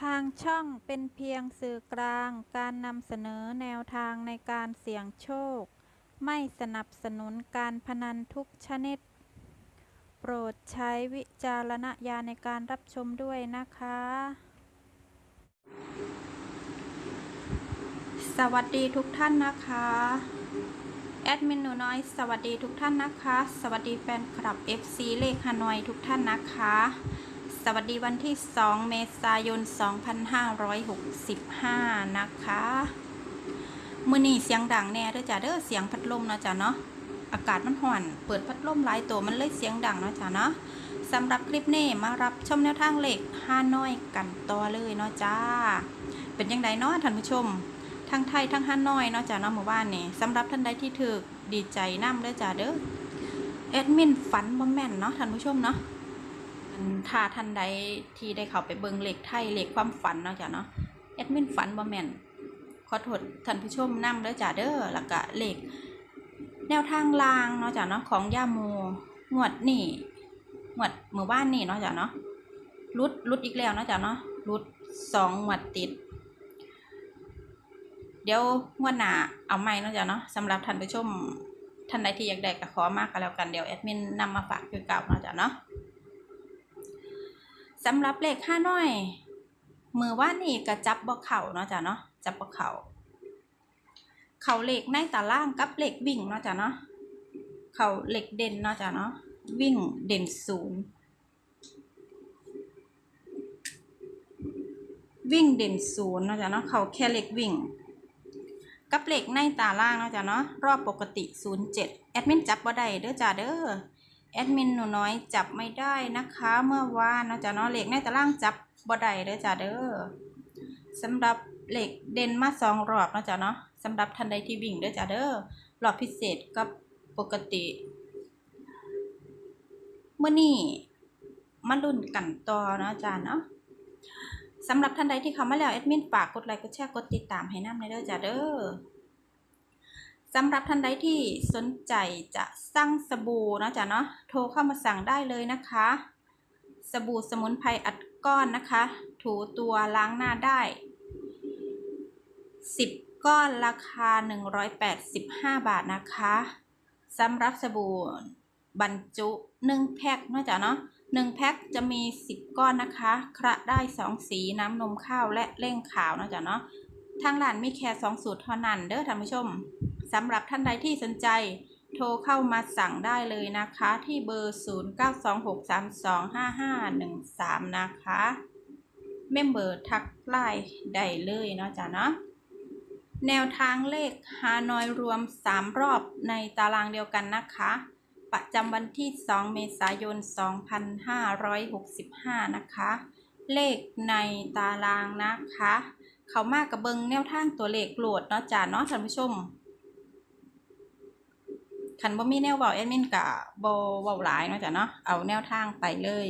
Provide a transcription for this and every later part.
ทางช่องเป็นเพียงสื่อกลางการนำเสนอแนวทางในการเสี่ยงโชค ไม่สนับสนุนการพนันทุกชนิด โปรดใช้วิจารณญาณในการรับชมด้วยนะคะ สวัสดีทุกท่านนะคะ แอดมินหนูน้อยสวัสดีทุกท่านนะคะ สวัสดีแฟนคลับ FC เลขฮานอยทุกท่านนะคะ สวัสดีวันที่ 2 เมษายน 2565 นะคะ มือนี่เสียงดังแน่เด้อจ้ะเด้อเสียงพัดลมเนาะจ้ะเนาะ อากาศมันห่อน เปิดพัดลมหลายตัวมันเลยเสียงดังเนาะจ้ะเนาะสำหรับคลิปนี้มารับชมแนวทางเหลขฮาน้อยกันต่อเลยเนาะจ้า เป็นยังไงเนาะท่านผู้ชม ทั้งไทยทั้งฮาน้อยเนาะจ้ะเนาะหมู่บ้านนี่สำหรับท่านใดที่ถือดีใจน้ำเด้อจ้ะเด้อแอดมินฝันบ่แม่นเนาะท่านผู้ชมเนาะ ถ้าท่านใดที่ได้เข้าไปเบิงเหลขไทยเหลขความฝันเนาะจ้ะเนาะแอดมินฝันบ่แมนขอโทษท่านผู้ชมนำเด้อจ้ะเด้อแล้วก็เหลขแนวทางลางเนาะจ้ะเนาะของย่าโมงวดนี่งวดหมู่บ้านนี่เนาะจ้ะเนาะรุดรุดอีกแล้วเนาะจ้ะเนาะรุดสองงวดติด เดี๋ยวงวดหน้าเอาใหม่เนาะจ้ะเนาะสำหรับท่านผู้ชมท่านใดที่อยากได้ก็ขอมากก็แล้วกันเดี๋ยวแอดมินนำมาฝากคือเก่าเนาะจ้ะเนาะ สำหรับเลขห้าน้อย มือว่านี่ก็จับบ่เข่าเนาะจ้ะเนาะจับบ่เข่าเข่าเหล็กในตารางกับเหล็กวิ่งเนาะจ้ะเนาะเข่าเหล็กเด่นเนาะจ้ะเนาะวิ่งเด่นศูนย์วิ่งเด่นศูนย์เนาะจ้ะเนาะเข่าแค่เหล็กวิ่ง กับเหล็กในตาล่างเนาะจ้ะเนาะรอบปกติ07แอดมินจับบ่ได้เด้อจ้าเด้อ แอดมินหนูน้อยจับไม่ได้นะคะ เมื่อวานเนาะจ้ะเนาะเหล็กในตาล่างจับบ่ได้เด้อจ้าเด้อสำหรับเหล็กเด่นมาสองรอบเนาะจ้ะเนาะสำหรับทันใดที่วิ่งเด้อจ้าเด้อรอบพิเศษกับปกติเมื่อนี้มาลุ้นกันต่อเนาะจ้าเนาะสำหรับท่านใดที่เข้ามาแล้วแอดมินฝากกดไลค์กดแชร์กดติดตามให้น้ำในเด้อจ้าเด้อ สำหรับท่านใดที่สนใจจะสั่งสบู่นะจ้ะเนาะโทรเข้ามาสั่งได้เลยนะคะ สบู่สมุนไพรอัดก้อนนะคะ ถูตัวล้างหน้าได้ 10 ก้อนราคา 185 บาทนะคะสำหรับสบู่บรรจุ1แพ็คนะจ้ะเนาะหนึ่งแพ็คจะมี 10 ก้อนนะคะ คระได้ 2 สีน้ำนมข้าวและเร่งขาวนะจ๊ะเนาะทางร้านมีแค่2สูตรเท่านั้นเด้อท่านผู้ชม สำหรับท่านใดที่สนใจ โทรเข้ามาสั่งได้เลยนะคะ ที่เบอร์ 0926325513 นะคะเมมเบอร์ทักไลน์ได้เลยเนาะจ๊ะเนาะแนวทางเลขฮานอยรวม 3 รอบในตารางเดียวกันนะคะ ประจำวันที่ 2 เมษายน 2565 นะคะ เลขในตารางนะคะ เขามากกับเบิงแนวทางตัวเลขโหลดเนาะจ้าเนาะท่านผู้ชม คันบ่มีแนวเว้าแอดมินกะบ่เว้าหลายเนาะจ้ะเนาะเอาแนวทางไปเลย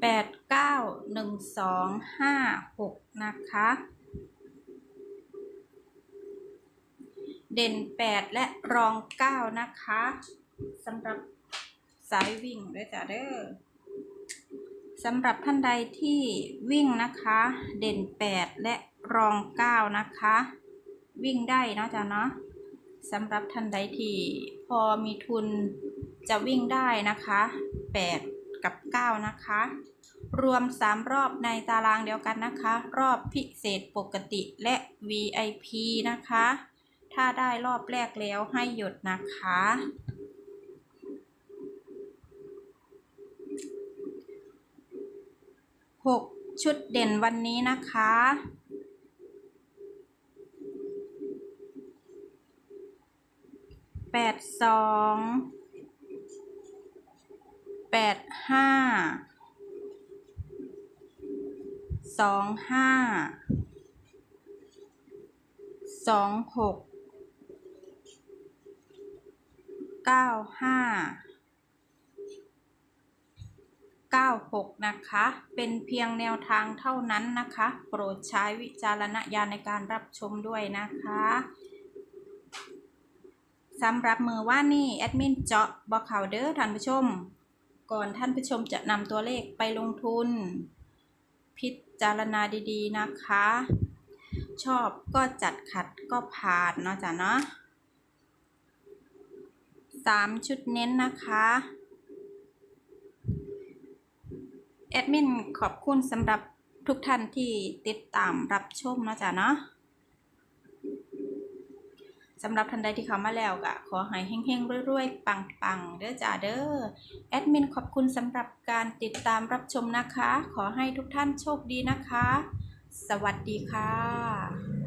แปดเก้าหนึ่งสองห้าหกนะคะ เด่นแปดและรองเก้านะคะสำหรับสายวิ่งด้วยจ้ะเด้อสำหรับท่านใดที่วิ่งนะคะ เด่นแปดและรองเก้านะคะ วิ่งได้นะจ้ะเนาะสำหรับท่านใดที่พอมีทุนจะวิ่งได้นะคะแปดกับเก้านะคะ รวม 3 รอบในตารางเดียวกันนะคะ รอบพิเศษปกติและ VIP นะคะ ถ้าได้รอบแรกแล้วให้หยุดนะคะ 6 ชุดเด่นวันนี้นะคะ แปดสองแปดห้าสองห้าสองหก เก้าห้าเ96นะคะ เป็นเพียงแนวทางเท่านั้นนะคะ โปรดใช้วิจารณญาณในการรับชมด้วยนะคะสำหรับมือว่านี่แอดมินเจาะบอกข่าวเด้อท่านผู้ชม ก่อนท่านผู้ชมจะนำตัวเลขไปลงทุน พิจารณาดีๆนะคะ ชอบก็จัดขัดก็ผ่านเนาะจ้ะเนาะ สามชุดเน้นนะคะแอดมินขอบคุณสำหรับทุกท่านที่ติดตามรับชมเนาะจ๊ะเนาะสำหรับท่านใดที่เข้ามาแล้วก็ขอให้เฮงๆรวยๆ ปังๆ เด้อจ้าเด้อแอดมินขอบคุณสำหรับการติดตามรับชมนะคะ ขอให้ทุกท่านโชคดีนะคะ สวัสดีค่ะ